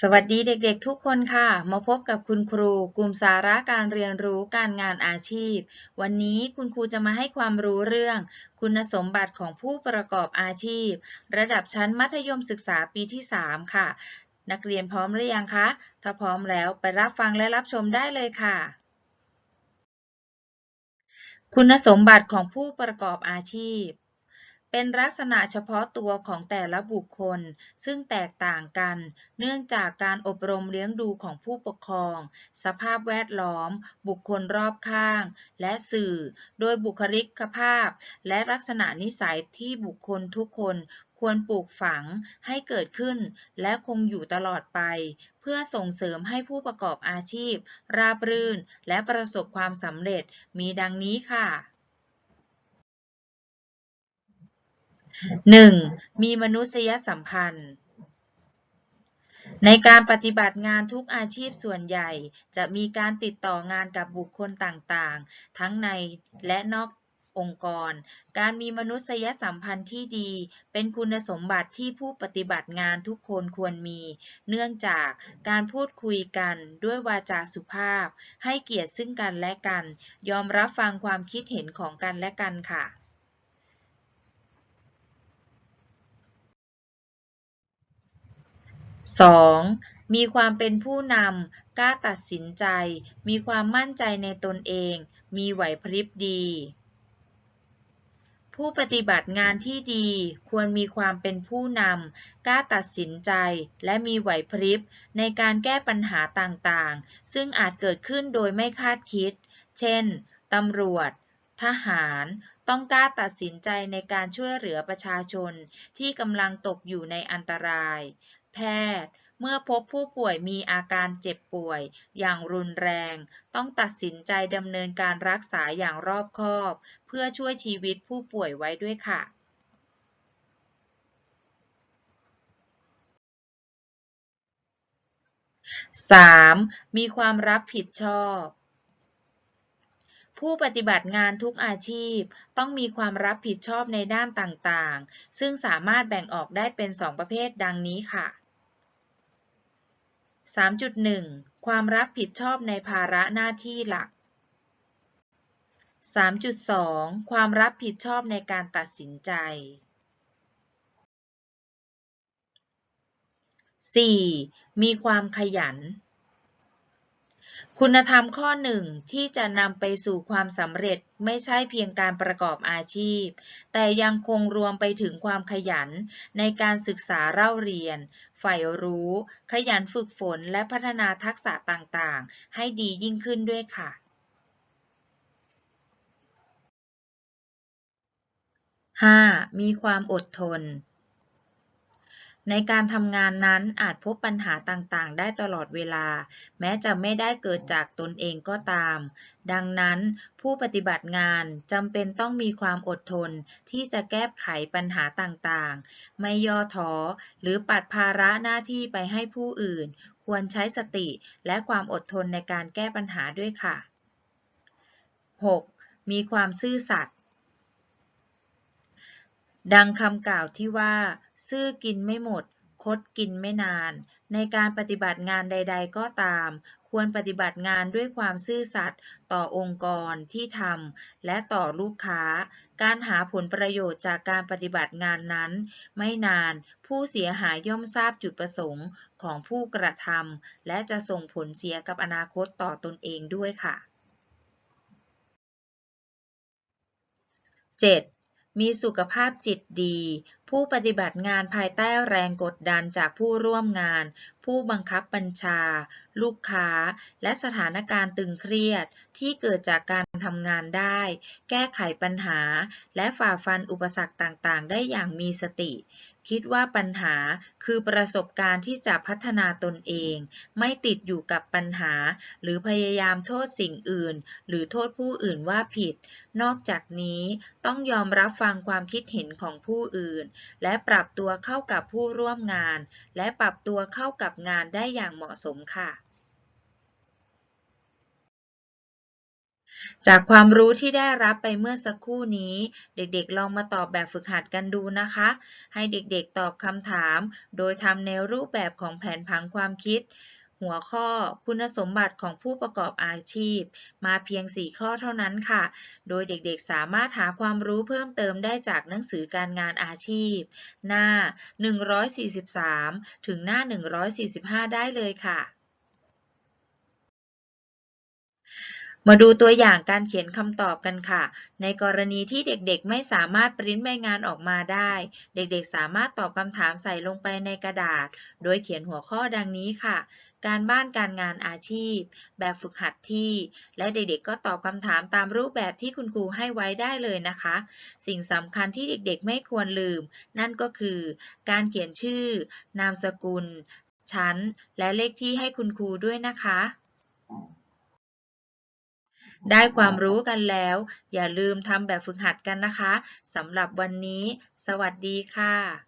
สวัสดีเด็กๆทุกคนค่ะ มาพบกับคุณครู กลุ่มสาระการเรียนรู้การงานอาชีพ วันนี้คุณครูจะมาให้ความรู้เรื่อง คุณสมบัติของผู้ประกอบอาชีพ ระดับชั้นมัธยมศึกษาปีที่ 3 ค่ะ นักเรียนพร้อมหรือยังคะ ถ้าพร้อมแล้วไปรับฟังและรับชมได้เลยค่ะ คุณสมบัติของผู้ประกอบอาชีพ เป็นลักษณะเฉพาะตัวของแต่ละบุคคล ซึ่งแตกต่างกัน เนื่องจากการอบรมเลี้ยงดูของผู้ปกครอง สภาพแวดล้อม บุคคลรอบข้าง และสื่อ โดยบุคลิกภาพ และลักษณะนิสัยที่บุคคลทุกคนควรปลูกฝังให้เกิดขึ้น และคงอยู่ตลอดไป เพื่อส่งเสริมให้ผู้ประกอบอาชีพ ราบรื่น และประสบความสำเร็จมีดังนี้ค่ะ 1. มีมนุษยสัมพันธ์ ในการปฏิบัติงานทุกอาชีพส่วนใหญ่ จะมีการติดต่องานกับบุคคลต่างๆ ทั้งในและนอกองค์กร การมีมนุษยสัมพันธ์ที่ดี เป็นคุณสมบัติที่ผู้ปฏิบัติงานทุกคนควรมี เนื่องจากการพูดคุยกันด้วยวาจาสุภาพ ให้เกียรติซึ่งกันและกัน ยอมรับฟังความคิดเห็นของกันและกันค่ะ 2. มีความเป็นผู้นำ กล้าตัดสินใจ มีความมั่นใจในตนเอง มีไหวพริบดี ผู้ปฏิบัติงานที่ดี ควรมีความเป็นผู้นำ กล้าตัดสินใจ และมีไหวพริบ ในการแก้ปัญหาต่างๆ ซึ่งอาจเกิดขึ้นโดยไม่คาดคิด เช่น ตำรวจ ทหาร ต้องกล้าตัดสินใจในการช่วยเหลือประชาชนที่กำลังตกอยู่ในอันตราย แพทย์ เมื่อพบผู้ป่วยมีอาการเจ็บป่วยอย่างรุนแรง ต้องตัดสินใจดำเนินการรักษาอย่างรอบคอบ เพื่อช่วยชีวิตผู้ป่วยไว้ด้วยค่ะ 3. มีความรับผิดชอบ ผู้ปฏิบัติงานทุกอาชีพ ต้องมีความรับผิดชอบในด้านต่างๆ ซึ่งสามารถแบ่งออกได้เป็น 2 ประเภทดังนี้ค่ะ 3.1 ความรับผิดชอบในภาระหน้าที่หลัก 3.2 ความรับผิดชอบในการตัดสินใจ 4. มีความขยัน คุณธรรมข้อหนึ่งที่จะนำไปสู่ความสำเร็จไม่ใช่เพียงการประกอบอาชีพ แต่ยังคงรวมไปถึงความขยันในการศึกษาเล่าเรียน ใฝ่รู้ ขยันฝึกฝนและพัฒนาทักษะต่างๆ ให้ดียิ่งขึ้นด้วยค่ะ 5. มีความอดทน ในการทำงานนั้นอาจพบปัญหาต่างๆ ได้ตลอดเวลา แม้จะไม่ได้เกิดจากตนเองก็ตาม ดังนั้นผู้ปฏิบัติงานจำเป็นต้องมีความอดทนที่จะแก้ไขปัญหาต่างๆ ไม่ย่อท้อหรือปัดภาระหน้าที่ไปให้ผู้อื่น ควรใช้สติและความอดทนในการแก้ปัญหาด้วยค่ะ 6. มีความซื่อสัตย์ดังคำกล่าวที่ว่า ซื่อกินไม่หมด คดกินไม่นาน ในการปฏิบัติงานใด ๆ ก็ตาม ควรปฏิบัติงานด้วยความซื่อสัตย์ต่อองค์กรที่ทำและต่อลูกค้า การหาผลประโยชน์จากการปฏิบัติงานนั้น ไม่นานผู้เสียหายย่อมทราบจุดประสงค์ของผู้กระทำและจะส่งผลเสียกับอนาคตต่อตนเองด้วยค่ะ 7. มีสุขภาพจิตดี ผู้ปฏิบัติงานภายใต้แรงกดดันจากผู้ร่วมงาน ผู้บังคับบัญชา ลูกค้า และสถานการณ์ตึงเครียดที่เกิดจากการทำงานได้ แก้ไขปัญหา และฝ่าฟันอุปสรรคต่างๆ ได้อย่างมีสติ คิดว่าปัญหาคือประสบการณ์ที่จะพัฒนาตนเอง ไม่ติดอยู่กับปัญหา หรือพยายามโทษสิ่งอื่น หรือโทษผู้อื่นว่าผิด นอกจากนี้ต้องยอมรับฟังความคิดเห็นของผู้อื่นและปรับตัวเข้ากับผู้ร่วมงาน และปรับตัวเข้ากับงานได้อย่างเหมาะสมค่ะ จากความรู้ที่ได้รับไปเมื่อสักครู่นี้ เด็กๆ ลองมาตอบแบบฝึกหัดกันดูนะคะ ให้เด็กๆ ตอบคำถาม โดยทำในรูปแบบของแผนผังความคิด หัวข้อคุณสมบัติของผู้ประกอบอาชีพ มาเพียง 4 ข้อเท่านั้นค่ะ โดยเด็กๆสามารถหาความรู้เพิ่มเติมได้จากหนังสือการงานอาชีพ หน้า 143 ถึงหน้า 145 ได้เลยค่ะ มาดูตัวอย่างการเขียนคำตอบกันค่ะ ในกรณีที่เด็กๆ ไม่สามารถปริ้นใบงานออกมาได้ เด็กๆ สามารถตอบคำถามใส่ลงไปในกระดาษ โดยเขียนหัวข้อดังนี้ค่ะ การบ้านการงานอาชีพ แบบฝึกหัดที่ และเด็กๆ ก็ตอบคำถามตามรูปแบบที่คุณครูให้ไว้ได้เลยนะคะ สิ่งสำคัญที่เด็กๆ ไม่ควรลืม นั่นก็คือ การเขียนชื่อ นามสกุล ชั้น และเลขที่ให้คุณครูด้วยนะคะ ได้ความรู้กันแล้ว อย่าลืมทำแบบฝึกหัดกันนะคะสำหรับวันนี้ สวัสดีค่ะ